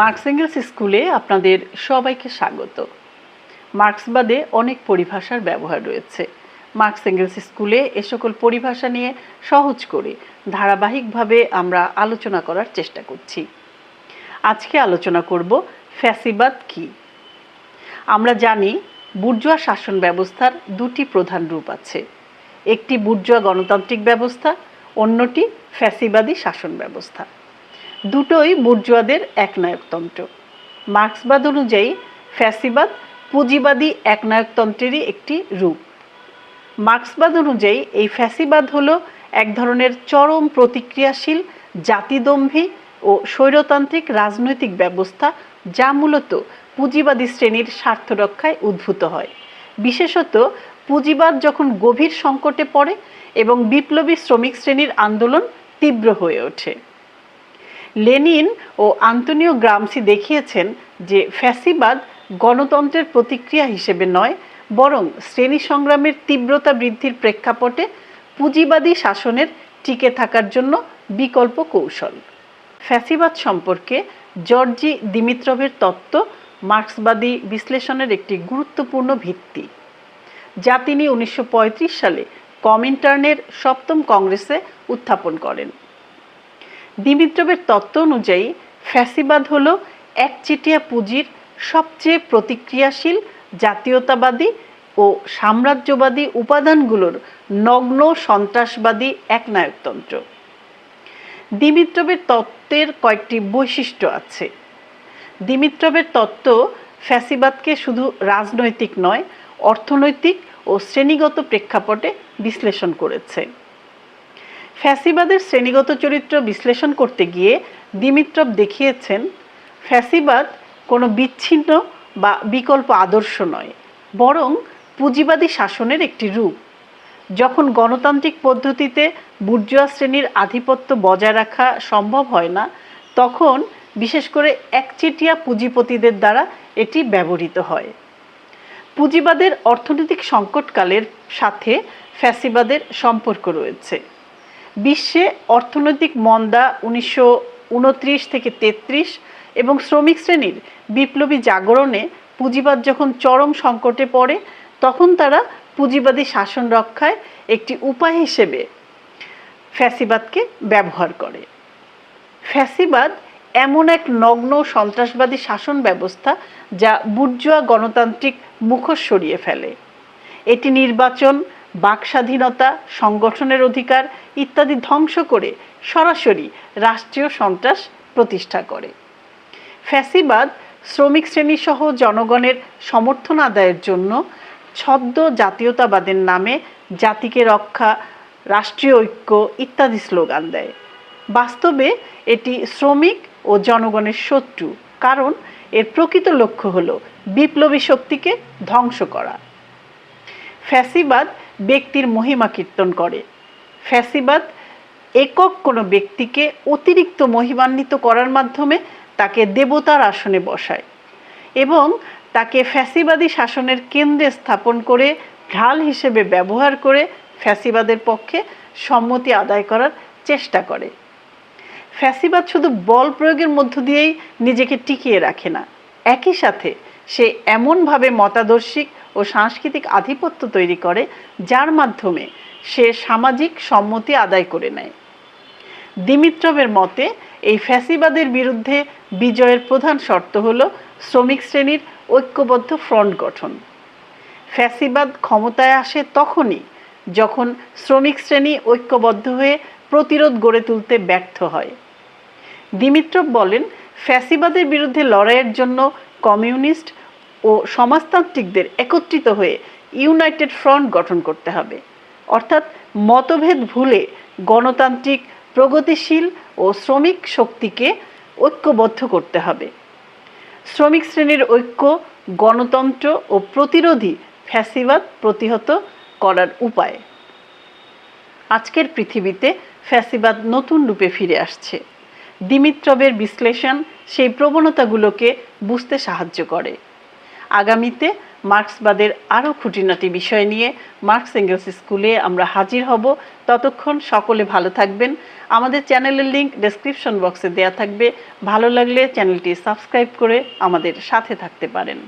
Marks angles স্কুলে আপনাদের সবাইকে স্বাগত। মার্ক্সবাদে অনেক পরিভাষার ব্যবহার রয়েছে। মার্কস এঙ্গেলস স্কুলে এ সকল পরিভাষা নিয়ে সহজ করে ধারাবাহিকভাবে আমরা আলোচনা করার চেষ্টা করছি। আজকে আলোচনা করব ফ্যাসিবাদ কি? আমরা জানি বুর্জোয়া শাসন ব্যবস্থার দুটি প্রধান রূপ আছে। একটি বুর্জোয়া গণতান্ত্রিক ব্যবস্থা, অন্যটি ফ্যাসিবাদী শাসন ব্যবস্থা। দুটোই বুর্জোয়াদের একনায়কতন্ত্র। মার্ক্সবাদ অনুযায়ী ফ্যাসিবাদ পুঁজিবাদী একনায়কতন্ত্রেরই একটি রূপ। মার্ক্সবাদ অনুযায়ী এই ফ্যাসিবাদ হল এক ধরনের চরম প্রতিক্রিয়াশীল জাতিদম্ভী ও স্বৈরতান্ত্রিক রাজনৈতিক ব্যবস্থা যা মূলত পুঁজিবাদী শ্রেণির স্বার্থ রক্ষায় উদ্ভূত হয়। বিশেষত পুঁজিবাদ যখন গভীর সংকটে পড়ে এবং বিপ্লবী শ্রমিক শ্রেণির আন্দোলন তীব্র হয়ে ওঠে। লেনিন ও আন্তনিও গ্রামসি দেখিয়েছেন যে ফ্যাসিবাদ গণতন্ত্রের প্রতিক্রিয়া হিসেবে নয়, বরং শ্রেণি সংগ্রামের তীব্রতা বৃদ্ধির প্রেক্ষাপটে পুঁজিবাদী শাসনের টিকে থাকার জন্য বিকল্প কৌশল। ফ্যাসিবাদ সম্পর্কে জর্জি দিমিত্রভের তত্ত্ব মার্ক্সবাদী বিশ্লেষণের একটি গুরুত্বপূর্ণ ভিত্তি, যা তিনি উনিশশো পঁয়ত্রিশ সালে কমিন্টার্নের সপ্তম কংগ্রেসে উত্থাপন করেন। দিমিত্রবের তত্ত্ব অনুযায়ী ফ্যাসিবাদ হল একচেটিয়া পুঁজির সবচেয়ে প্রতিক্রিয়াশীল জাতীয়তাবাদী ও সাম্রাজ্যবাদী উপাদানগুলোর নগ্ন সন্ত্রাসবাদী একনায়কতন্ত্র। দিমিত্রবের তত্ত্বের কয়েকটি বৈশিষ্ট্য আছে। দিমিত্রবের তত্ত্ব ফ্যাসিবাদকে শুধু রাজনৈতিক নয়, অর্থনৈতিক ও শ্রেণীগত প্রেক্ষাপটে বিশ্লেষণ করেছে। ফ্যাসিবাদের শ্রেণীগত চরিত্র বিশ্লেষণ করতে গিয়ে দিমিত্রব দেখিয়েছেন, ফ্যাসিবাদ কোনো বিচ্ছিন্ন বা বিকল্প আদর্শ নয়, বরং পুঁজিবাদী শাসনের একটি রূপ। যখন গণতান্ত্রিক পদ্ধতিতে বুর্জোয়া শ্রেণির আধিপত্য বজায় রাখা সম্ভব হয় না, তখন বিশেষ করে একচেটিয়া পুঁজিপতিদের দ্বারা এটি ব্যবহৃত হয়। পুঁজিবাদের অর্থনৈতিক সংকটকালের সাথে ফ্যাসিবাদের সম্পর্ক রয়েছে। বিশ্বে অর্থনৈতিক মন্দা উনিশশো উনত্রিশ থেকে তেত্রিশ এবং শ্রমিক শ্রেণির বিপ্লবী জাগরণে পুঁজিবাদ যখন চরম সংকটে পড়ে, তখন তারা পুঁজিবাদী শাসন রক্ষায় একটি উপায় হিসেবে ফ্যাসিবাদকে ব্যবহার করে। ফ্যাসিবাদ এমন এক নগ্ন সন্ত্রাসবাদী শাসন ব্যবস্থা যা বুর্জোয়া গণতান্ত্রিক মুখোশ সরিয়ে ফেলে। এটি নির্বাচন বাক স্বাধীনতা সংগঠনের অধিকার ইত্যাদি ধ্বংস করে সরাসরি রাষ্ট্রীয় সন্ত্রাস প্রতিষ্ঠা করে। ফ্যাসিবাদ শ্রমিক শ্রেণীসহ জনগণের সমর্থন আদায়ের জন্য ছদ্ম জাতীয়তাবাদের নামে জাতিকে রক্ষা, রাষ্ট্রীয় ঐক্য ইত্যাদি স্লোগান দেয়। বাস্তবে এটি শ্রমিক ও জনগণের শত্রু, কারণ এর প্রকৃত লক্ষ্য হল বিপ্লবী শক্তিকে ধ্বংস করা। ফ্যাসিবাদ ব্যক্তির মহিমা কীর্তন করে। ফ্যাসিবাদ একক কোনো ব্যক্তিকে অতিরিক্ত মহিমান্বিত করার মাধ্যমে তাকে দেবতার আসনে বসায় এবং তাকে ফ্যাসিবাদী শাসনের কেন্দ্রে স্থাপন করে ঢাল হিসেবে ব্যবহার করে ফ্যাসিবাদের পক্ষে সম্মতি আদায় করার চেষ্টা করে। ফ্যাসিবাদ শুধু বল প্রয়োগের মধ্য দিয়েই নিজেকে টিকিয়ে রাখে না। একই সাথে সে এমনভাবে মতাদর্শিক ও সাংস্কৃতিক আধিপত্য তৈরি করে, যার মাধ্যমে সে সামাজিক সম্মতি আদায় করে নেয়। দিমিত্রবের মতে, এই ফ্যাসিবাদের বিরুদ্ধে বিজয়ের প্রধান শর্ত হল শ্রমিক শ্রেণির ঐক্যবদ্ধ ফ্রন্ট গঠন। ফ্যাসিবাদ ক্ষমতায় আসে তখনই যখন শ্রমিক শ্রেণি ঐক্যবদ্ধ হয়ে প্রতিরোধ গড়ে তুলতে ব্যর্থ হয়। দিমিত্রভ বলেন, ফ্যাসিবাদের বিরুদ্ধে লড়াইয়ের জন্য কমিউনিস্ট ও সমাজতান্ত্রিকদের একত্রিত হয়ে ইউনাইটেড ফ্রন্ট গঠন করতে হবে। অর্থাৎ মতভেদ ভুলে গণতান্ত্রিক, প্রগতিশীল ও শ্রমিক শক্তিকে ঐক্যবদ্ধ করতে হবে। শ্রমিক শ্রেণির ঐক্য, গণতন্ত্র ও প্রতিরোধী ফ্যাসিবাদ প্রতিহত করার উপায়। আজকের পৃথিবীতে ফ্যাসিবাদ নতুন রূপে ফিরে আসছে। দিমিত্রবের বিশ্লেষণ সেই প্রবণতাগুলোকে বুঝতে সাহায্য করে। আগামীতে মার্কসবাদের আরও খুঁটিনাটি বিষয় নিয়ে মার্কস এঙ্গেলস স্কুলে আমরা হাজির হব। ততক্ষণ সকলে ভালো থাকবেন। আমাদের চ্যানেলের লিঙ্ক ডেসক্রিপশন বক্সে দেয়া থাকবে। ভালো লাগলে চ্যানেলটি সাবস্ক্রাইব করে আমাদের সাথে থাকতে পারেন।